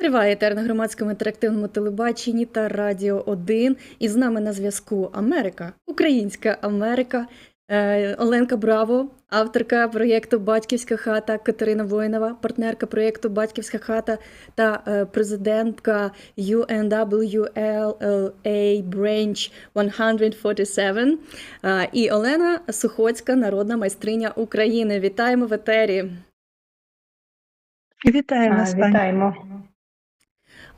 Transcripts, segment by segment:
Триває етер на громадському інтерактивному телебаченні та Радіо 1. І з нами на зв'язку Америка, Українська Америка, Е, Оленка Браво, авторка проєкту Батьківська хата Катерина Воїнова, партнерка проєкту Батьківська хата та е, президентка UNWLA Branch 147. Е, І Олена Сухоцька, народна майстриня України. Вітаємо в етері. Пані. Вітаємо.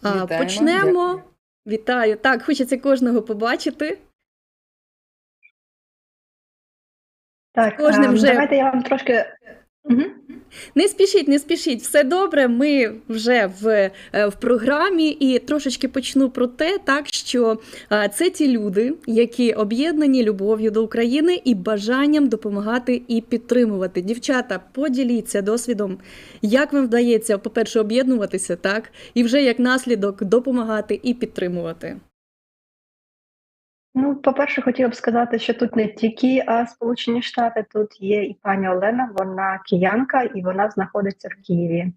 А, Вітаємо. Почнемо. Вітаю. Так, хочеться кожного побачити. Так, Кожним а, вже- давайте я вам трошки. Угу. Не спішіть, не спішіть, все добре. Ми вже в, е, в програмі і трошечки почну про те, так що е, це ті люди, які об'єднані любов'ю до України і бажанням допомагати і підтримувати. Дівчата, поділіться досвідом, як вам вдається, по-перше, об'єднуватися, так, і вже як наслідок допомагати і підтримувати. Ну, по-перше, хотіла б сказати, що тут не тільки а, Сполучені Штати, тут є і пані Олена, вона киянка, і вона знаходиться в Києві.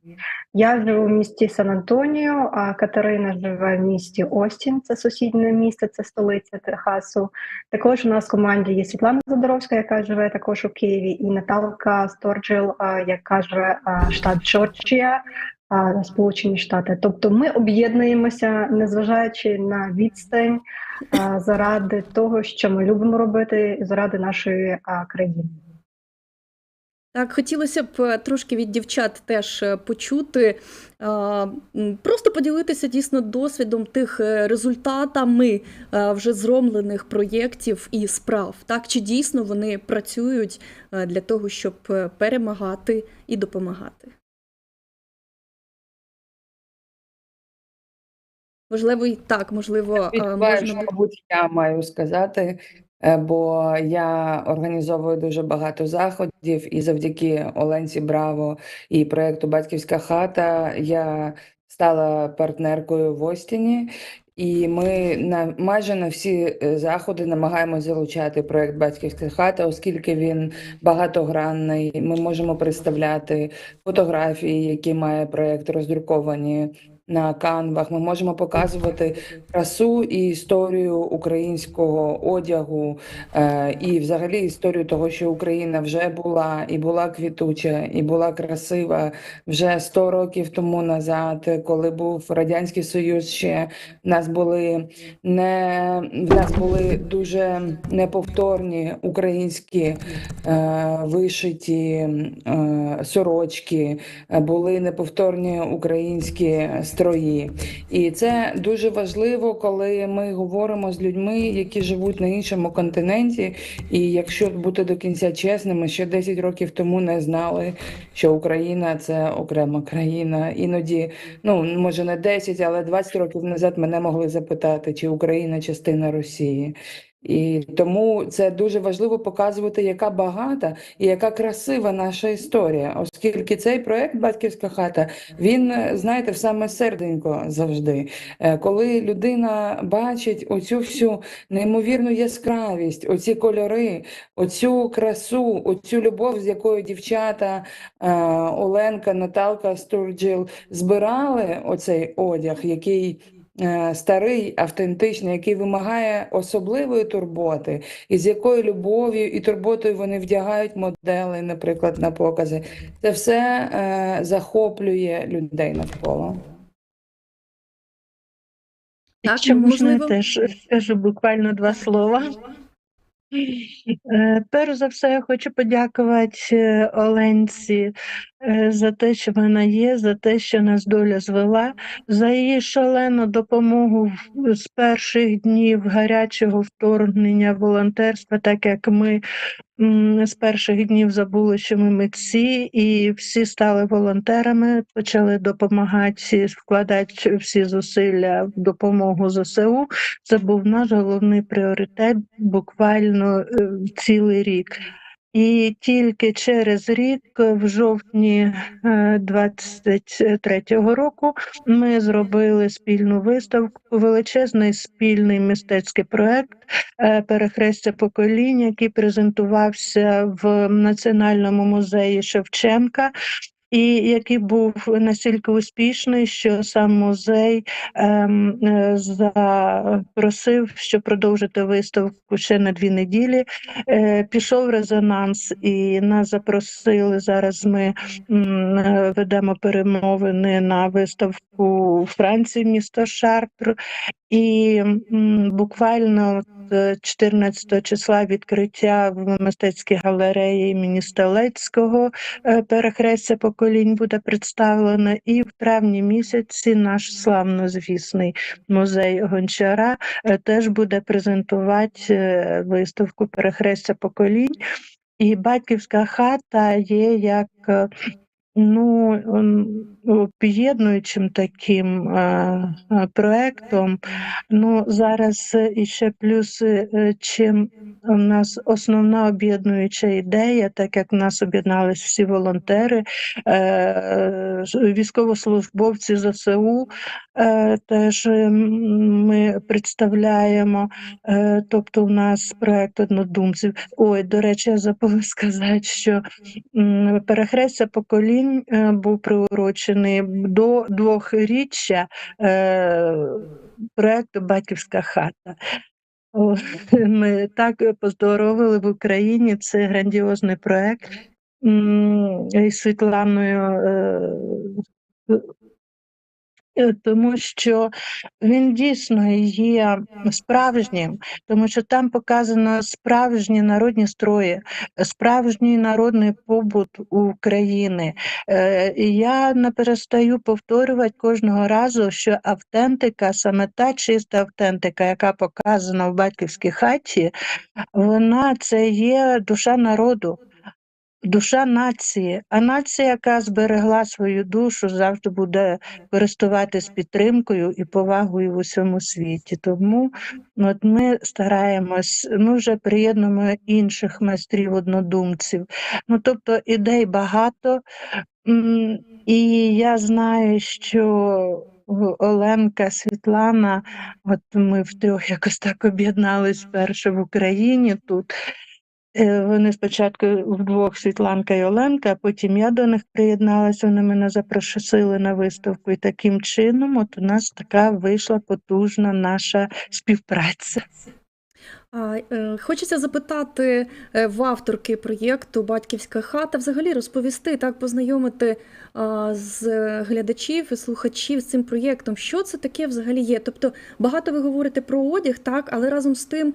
Я живу в місті Сан-Антоніо, а Катерина живе в місті Остін, це сусіднє місто, це столиця Техасу. Також у нас в команді є Світлана Задоровська, яка живе також у Києві, і Наталка Сторджил, яка живе а, штат Джорджія. Сполучені Штати, тобто ми об'єднуємося, незважаючи на відстань, заради того, що ми любимо робити, заради нашої країни. Так, хотілося б е, трошки від дівчат теж е, почути, просто поділитися дійсно досвідом тих е, результатами вже зромлених проєктів і справ. Так, чи дійсно вони працюють для того, щоб перемагати і допомагати? Можливо, і так, можливо, е, що, можна мабуть, я маю сказати, е, бо я організовую дуже багато заходів, і завдяки Оленці Браво і проєкту Батьківська хата я стала партнеркою в Остіні. І ми на майже на всі е, заходи намагаємося залучати проєкт Батьківська хата, оскільки він багатогранний. Ми можемо представляти фотографії, які має проєкт, роздруковані на канвах. Ми можемо показувати красу і історію українського одягу, е, і взагалі історію того, що Україна вже була і була квітуча, і була красива вже 100 років тому назад, коли був Радянський Союз. Ще в нас були не в нас були дуже неповторні українські е, вишиті е, сорочки, були неповторні українські строї. І це дуже важливо, коли ми говоримо з людьми, які живуть на іншому континенті. І якщо бути до кінця чесними, ще 10 років тому не знали, що Україна це окрема країна. Іноді, ну може не 10, але 20 років назад мене могли запитати, чи Україна частина Росії. І тому це дуже важливо показувати, яка багата і яка красива наша історія, оскільки цей проект Батьківська хата він знаєте в саме серденько завжди. Е, Коли людина бачить оцю всю неймовірну яскравість, оці кольори, оцю красу, оцю любов, з якою дівчата е, Оленка, Наталка Стурджил збирали оцей одяг, який старий, автентичний, який вимагає особливої турботи, і з якою любов'ю і турботою вони вдягають модели, наприклад, на покази. Це все е, захоплює людей навколо. Так, Якщо можна, можливо. теж скажу буквально два слова. Е, Перш за все, я хочу подякувати е, Оленці е, за те, що вона є, за те, що нас доля звела, за її шалену допомогу з перших днів гарячого вторгнення волонтерства, так як ми з перших днів забули, що ми митці, і всі стали волонтерами, почали допомагати, вкладати всі зусилля в допомогу ЗСУ. Це був наш головний пріоритет буквально е, цілий рік. І тільки через рік, е, в жовтні е, 23-го року, ми зробили спільну виставку, величезний спільний мистецький проект е, Перехрестя поколінь, який презентувався в Національному музеї Шевченка. І який був настільки успішний, що сам музей ем, е, запросив, щоб продовжити виставку ще на дві неділі. Е, пішов резонанс, і нас запросили. Зараз ми м, е, ведемо перемовини на виставку у Франції, місто Шартр. І м, буквально от, е, 14 числа відкриття в мистецькій галереї імені Стелецького е, перехрестя поколінь буде представлено. І в травні місяці наш славнозвісний музей Гончара е, теж буде презентувати е, виставку перехрестя поколінь. І батьківська хата є як е, ну, об'єднуючим таким е, е, проектом. Ну, зараз е, іще плюс, чим у нас основна об'єднуюча ідея, так як в нас об'єднались всі волонтери, військовослужбовці ЗСУ, теж ми представляємо. Тобто, у нас проект однодумців. Ой, до речі, я забула сказати, що перехрестя поколінь е, був приурочений до двохріччя е, проекту Батьківська хата. Ми так поздоровили в Україні. Це грандіозний проект. М, із Світланою. Тому що він дійсно є справжнім, тому що там показано справжні народні строї, справжній народний побут України. Е, Я не перестаю повторювати кожного разу, що автентика, саме та чиста автентика, яка показана в батьківській хаті, вона це є душа народу. Душа нації, а нація, яка зберегла свою душу, завжди буде користуватись підтримкою і повагою в усьому світі. Тому от ми стараємось, ми вже приєднуємо інших майстрів однодумців. Ну тобто ідей багато, і я знаю, що Оленка, Світлана, от ми втрьох якось так об'єднались вперше в Україні тут. Е, Вони спочатку вдвох Світланка і Оленка, а потім я до них приєдналася. Вони мене запросили на виставку, і таким чином от у нас така вийшла потужна наша співпраця. Е, Хочеться запитати е, в авторки проєкту Батьківська хата взагалі розповісти, так познайомити з глядачів і слухачів з цим проєктом. Що це таке взагалі є? Тобто багато ви говорите про одяг, так, але разом з тим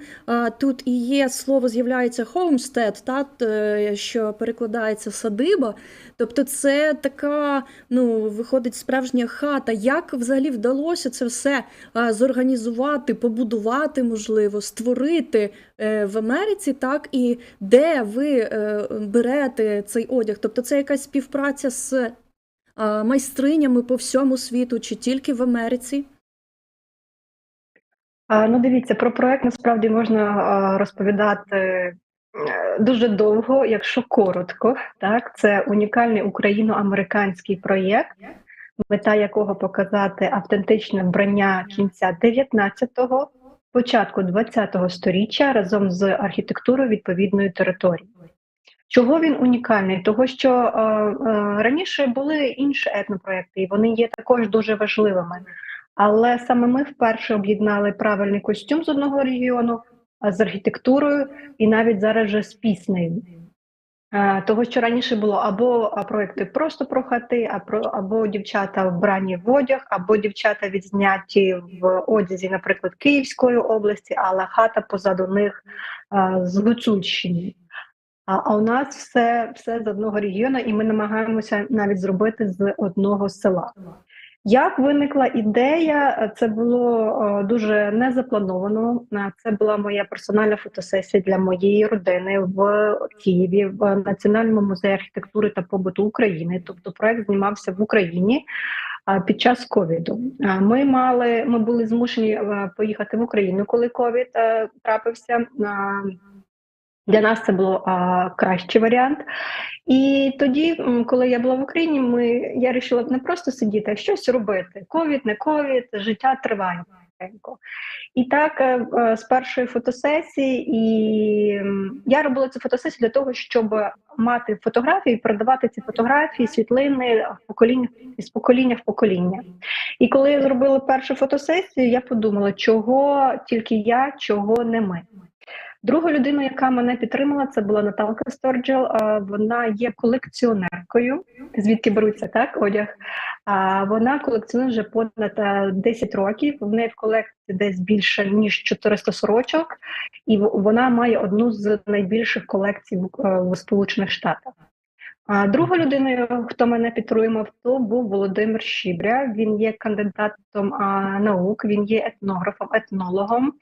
тут і є слово з'являється homestead, так, е, що перекладається садиба. Тобто, це така, ну, виходить справжня хата. Як взагалі вдалося це все зорганізувати, побудувати, можливо, створити е, в Америці, так і де ви е, берете цей одяг? Тобто, це якась співпраця з майстринями по всьому світу, чи тільки в Америці? Ну, дивіться, про проект насправді можна розповідати е, дуже довго, якщо коротко. Так, це унікальний україно-американський проєкт, мета якого показати автентичне вбрання кінця 19-го, початку 20-го сторіччя разом з архітектурою відповідної території. Чого він унікальний? Того, що е, е, раніше були інші етнопроекти, і вони є також дуже важливими. Але саме ми вперше об'єднали правильний костюм з одного регіону з архітектурою і навіть зараз вже з піснею. Е, Того, що раніше було або проекти просто про хати, або дівчата вбрані в одяг, або дівчата відзняті в одязі, наприклад, Київської області, але хата позаду них з Гуцульщини. А у нас все, все з одного регіону, і ми намагаємося навіть зробити з одного села. Як виникла ідея? Це було е, дуже незаплановано. Е, Це була моя персональна фотосесія для моєї родини в Києві в Національному музеї архітектури та побуту України. Тобто, проект знімався в Україні під час ковіду. Ми мали, ми були змушені е, поїхати в Україну, коли ковід е, трапився. Для нас це було а, кращий варіант. І тоді, коли я була в Україні, ми я вирішила не просто сидіти, а щось робити. Ковід, не ковід, життя триває. І так, е, е, з першої фотосесії, і я робила цю фотосесію для того, щоб мати фотографії, передавати ці фотографії, світлини покоління з покоління в покоління. І коли я зробила першу фотосесію, я подумала, чого тільки я, чого не ми. Друга людина, яка мене підтримала, це була Наталка Сторджел. Вона є колекціонеркою, звідки беруться так одяг. А вона колекціонує вже понад е, 10 років. В неї в колекції десь більше ніж 400 сорочок, і вона має одну з найбільших колекцій е, в Сполучених Штатах. А друга людина, хто мене підтримав, то був Володимир Щібря. Він є кандидатом а, наук, він є етнографом, етнологом.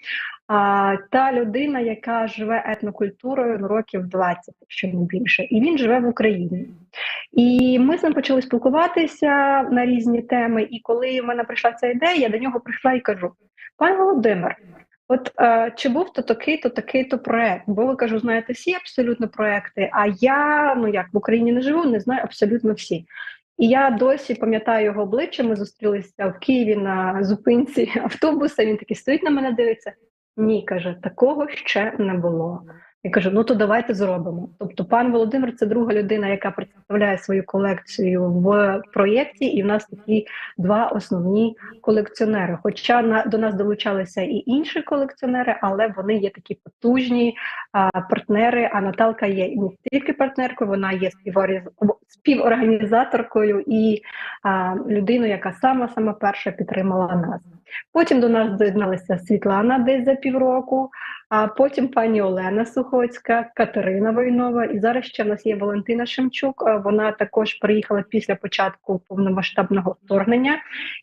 А, та людина, яка живе етнокультурою років 20, якщо не більше, і він живе в Україні. І ми з ним почали спілкуватися на різні теми. І коли в мене прийшла ця ідея, я до нього прийшла і кажу: пан Володимир, от е, чи був то такий, то такий то проект? Бо ви кажу, знаєте всі абсолютно проекти. А я ну як в Україні не живу, не знаю абсолютно всі. І я досі пам'ятаю його обличчя. Ми зустрілися в Києві на зупинці автобуса. Він такий стоїть на мене, дивиться. Ні, каже, такого ще не було. Я кажу, ну то давайте зробимо. Тобто, пан Володимир це друга людина, яка представляє свою колекцію в проєкті, і в нас такі два основні колекціонери. Хоча на до нас долучалися і інші колекціонери, але вони є такі потужні а, партнери. А Наталка є не тільки партнеркою, вона є співорганізаторкою і а, людиною, яка сама сама перша підтримала нас. Потім до нас доєдналася Світлана десь за півроку, а потім пані Олена Сухоцька, Катерина Войнова, і зараз ще в нас є Валентина Шемчук. Вона також приїхала після початку повномасштабного вторгнення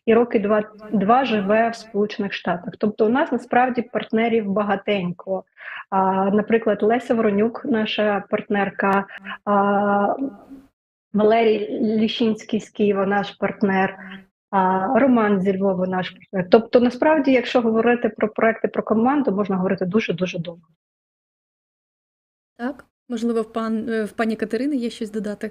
і роки два, два живе в Сполучених Штатах. Тобто, у нас насправді партнерів багатенько. А, наприклад, Леся Воронюк, наша партнерка. А, Валерій Ліщинський з Києва, наш партнер, Роман зі Львова, наш проект. Тобто, насправді, якщо говорити про проекти про команду, можна говорити дуже дуже довго. Так, можливо, в пан е, в пані Катерини є щось додати.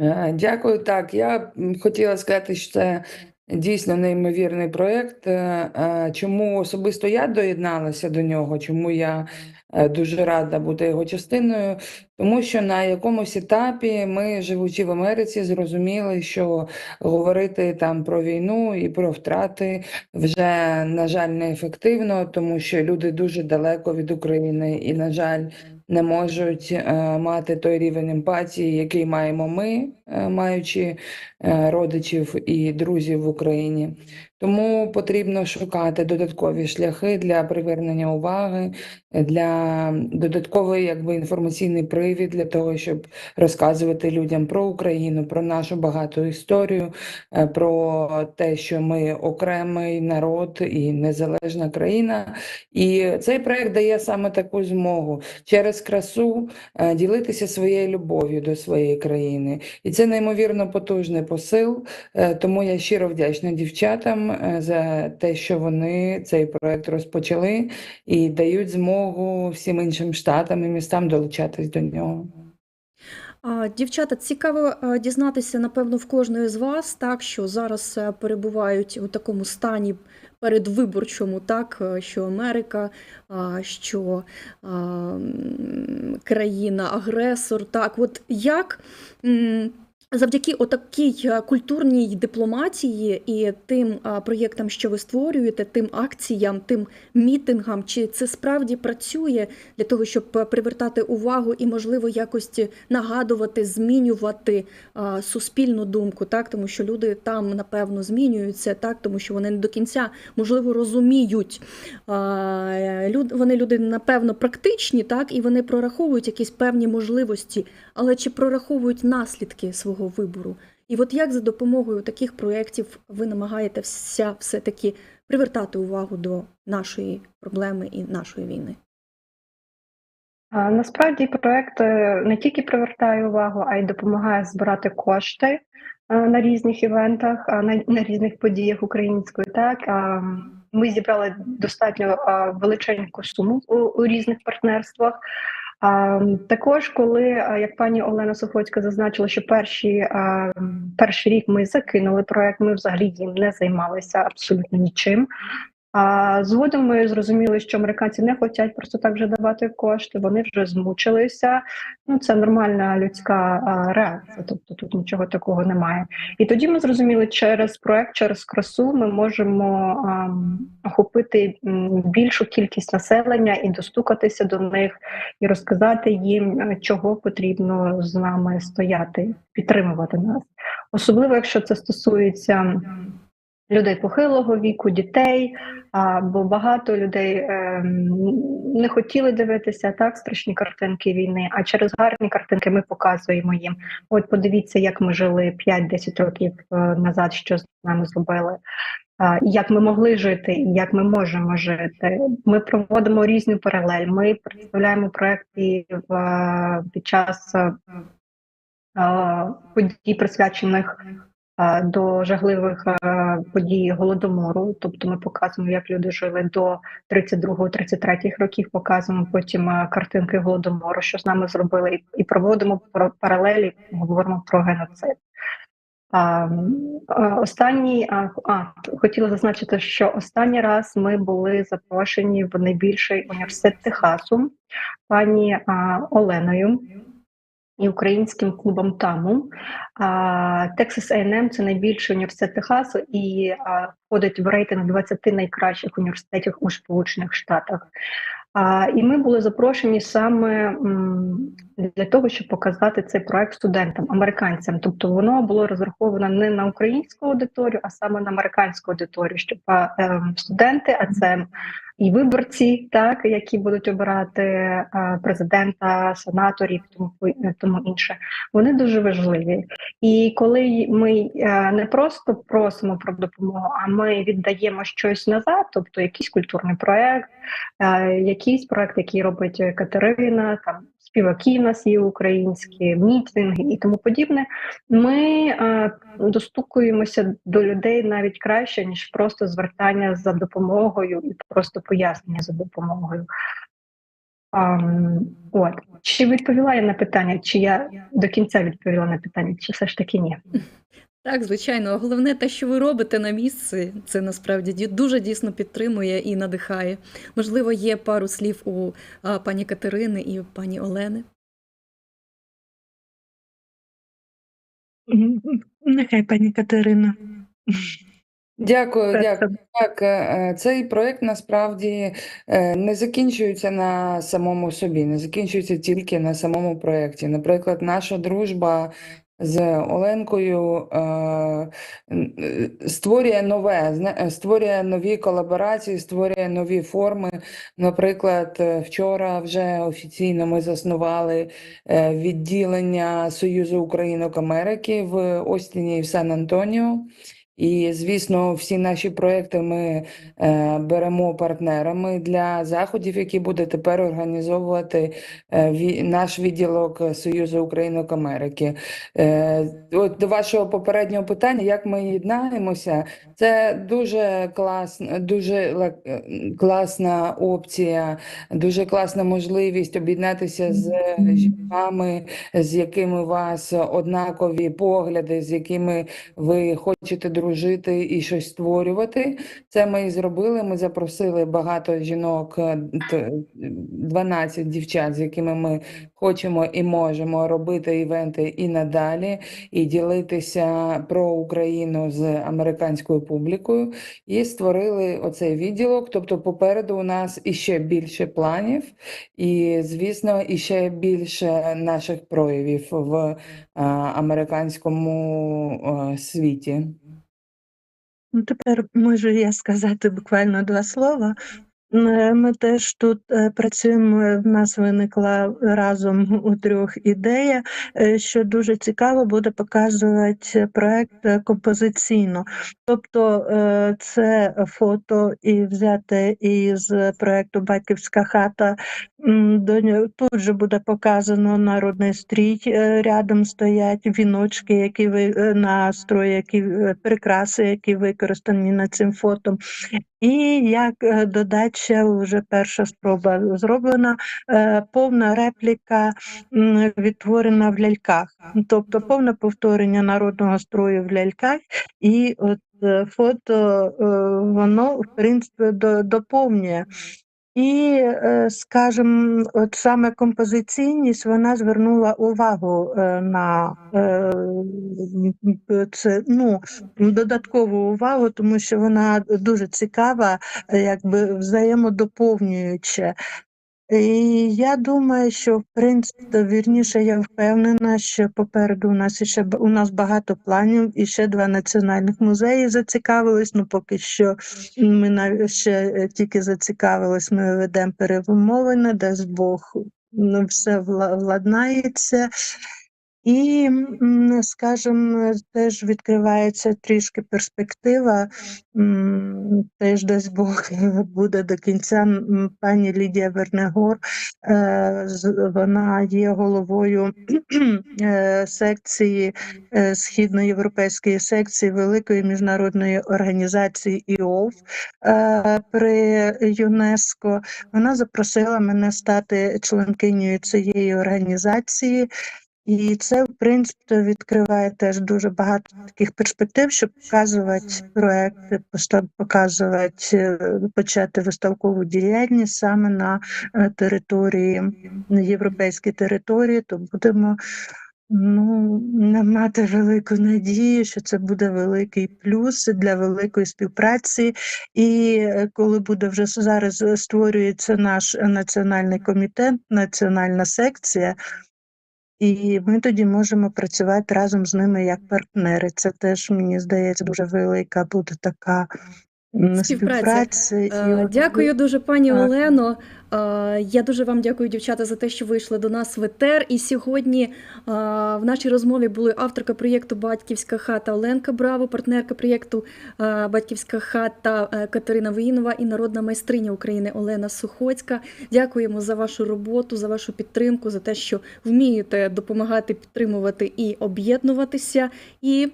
Е, Дякую. Так, я хотіла сказати, що це дійсно неймовірний проєкт. Е, е, Чому особисто я доєдналася до нього? Чому я е, дуже рада бути його частиною? Тому що на якомусь етапі ми, живучи в Америці, зрозуміли, що говорити там про війну і про втрати вже, на жаль, неефективно, тому що люди дуже далеко від України і, на жаль, не можуть е, мати той рівень емпатії, який маємо ми, е, маючи е, родичів і друзів в Україні. Тому потрібно шукати додаткові шляхи для привернення уваги, для додатковий якби інформаційний привід для того, щоб розказувати людям про Україну, про нашу багату історію, е, про те, що ми окремий народ і незалежна країна. І цей проект дає саме таку змогу через красу е, ділитися своєю любов'ю до своєї країни. І це неймовірно потужний посил. Е, Тому я щиро вдячна дівчатам е, за те, що вони цей проект розпочали і дають змогу всім іншим штатам і містам долучатись до нього. Дівчата, цікаво е, дізнатися, напевно, в кожної з вас, так, що зараз е, перебувають у такому стані передвиборчому, так, що Америка, що країна-агресор, так, от як завдяки отакій е, культурній дипломатії і тим проєктам, що ви створюєте, тим акціям, тим мітингам, чи це справді працює для того, щоб е, привертати увагу і, можливо, якось нагадувати, змінювати суспільну думку, так? Тому що люди там напевно змінюються, так? Тому що вони не до кінця можливо розуміють. Люд, вони люди напевно практичні, так? І вони прораховують якісь певні можливості, але чи прораховують наслідки свого вибору? І от як за допомогою таких проєктів ви намагаєтеся все-таки привертати увагу до нашої проблеми і нашої війни? Насправді проект е, не тільки привертає увагу, а й допомагає збирати кошти на різних івентах, на, різних подіях української. Так ми зібрали достатньо величеньку суму у різних партнерствах. Також, коли як пані Олена Сухоцька зазначила, що перші перший рік ми закинули проект, ми взагалі їм не займалися абсолютно нічим. А згодом ми зрозуміли, що американці не хочуть просто так вже давати кошти. Вони вже змучилися. Ну це нормальна людська а, реакція, тобто тут нічого такого немає. І тоді ми зрозуміли, через проект, через красу ми можемо ам, охопити більшу кількість населення і достукатися до них, і розказати їм, е, чого потрібно з нами стояти, підтримувати нас. Особливо, якщо це стосується людей похилого віку, дітей. Бо багато людей ем, не хотіли дивитися так страшні картинки війни. А через гарні картинки ми показуємо їм. От подивіться, як ми жили 5-10 років е, назад, що з нами зробили. Як ми могли жити, і як ми можемо жити. Ми проводимо різну паралель. Ми представляємо проекти в е, під час е, подій, присвячених до жахливих е, подій голодомору. Тобто ми показуємо, як люди жили до 32-33 років. Показуємо потім е, картинки голодомору, що з нами зробили, і, проводимо про паралелі, говоримо про геноцид. А, останній а, а хотіла зазначити, що останній раз ми були запрошені в найбільший університет Техасу пані а, Оленою і українським клубом ТАМУ. Texas A&M – це найбільший університет Техасу і входить в рейтинг 20 найкращих університетів у Сполучених Штатах. І ми були запрошені саме для того, щоб показати цей проект студентам, американцям. Тобто воно було розраховано не на українську аудиторію, а саме на американську аудиторію, щоб ем, студенти, а це і виборці, так які будуть обирати президента, сенаторів, тому тому інше, вони дуже важливі. І коли ми е, не просто просимо про допомогу, а ми віддаємо щось назад, тобто якийсь культурний проект, е, якийсь проект, який робить Катерина, там співаки в нас є українські, мітинги і тому подібне. Ми е, достукуємося до людей навіть краще, ніж просто звертання за допомогою і просто пояснення за допомогою. Um, от чи відповіла я на питання, чи я до кінця відповіла на питання, чи все ж таки ні? Так, звичайно. А Головне, те, що ви робите на місці, це насправді дуже дійсно підтримує і надихає. Можливо, є пару слів у а, пані Катерини і у пані Олени. Нехай пані Катерина. Дякую, дякую. Так, е, е, цей проект насправді е, не закінчується на самому собі, не закінчується тільки на самому проєкті. Наприклад, наша дружба з Оленкою е, е, створює нове, е, створює нові колаборації, створює нові форми. Наприклад, вчора вже офіційно ми заснували відділення Союзу Українок Америки в Остіні і в Сан-Антоніо. І, звісно, всі наші проекти ми е, беремо партнерами для заходів, які буде тепер організовувати е, ві- наш відділок Союзу Українок Америки. Е, от до вашого попереднього питання, як ми єднаємося, це дуже класна, дуже класна опція, дуже класна можливість об'єднатися з жінками, з якими у вас однакові погляди, з якими ви хочете дружити і щось створювати. Це ми і зробили. Ми запросили багато жінок, е, 12 дівчат, з якими ми хочемо і можемо робити івенти і надалі, і ділитися про Україну з американською публікою. І створили оцей відділок. Тобто, попереду у нас іще більше планів, і, звісно, іще більше наших проявів в американському світі. Ну, тепер можу я сказати буквально два слова. Е, Ми теж тут е, працюємо. В нас виникла разом у трьох ідея, е, що дуже цікаво буде показувати проект е, композиційно. Тобто е, це фото і взяте із проекту Батьківська хата. Тут же буде показано народний стрій. е, Рядом стоять віночки, які ви е, настрої, які е, прикраси, які використані на цим фото. І як е, додача, вже перша спроба зроблена, е, повна репліка відтворена в ляльках, тобто повне повторення народного строю в ляльках, і от е, фото е, воно в принципі до- доповнює. І, скажем, скажімо, от саме композиційність вона звернула увагу е, на е, це ну додаткову увагу, тому що вона дуже цікава, е, якби взаємодоповнююча. І я думаю, що в принципі, вірніше, я впевнена, що попереду у нас ще у нас багато планів, і ще два національних музеї зацікавились. Ну поки що ми навіть ще е, тільки зацікавились. Ми ведемо перемовини, дасть Бог ну, все владнається. І, м, скажімо, теж відкривається трішки перспектива. Теж дасть Бог буде до кінця. Пані Лідія Вернегор, е, вона є головою е, секції е, східноєвропейської секції великої міжнародної організації ІОВ при ЮНЕСКО. Вона запросила мене стати членкинею цієї організації. І це, в принципі, відкриває теж дуже багато таких перспектив, щоб показувати проекти, показувати, е, почати виставкову діяльність саме на е, території, на європейській території, то будемо ну, мати велику надію, що це буде великий плюс для великої співпраці. І е, коли буде вже зараз створюється наш національний комітет, національна секція. І ми тоді можемо працювати разом з ними як партнери. Це теж мені здається дуже велика буде така м, Співпраця. співпраця. І Е, Дякую дуже, пані Так. Олено. Е, Я дуже вам дякую, дівчата, за те, що вийшли до нас в етер. І сьогодні е, в нашій розмові були авторка проєкту Батьківська хата Оленка Браво, партнерка проєкту Батьківська хата Катерина Воїнова і народна майстриня України Олена Сухоцька. Дякуємо за вашу роботу, за вашу підтримку, за те, що вмієте допомагати підтримувати і об'єднуватися. І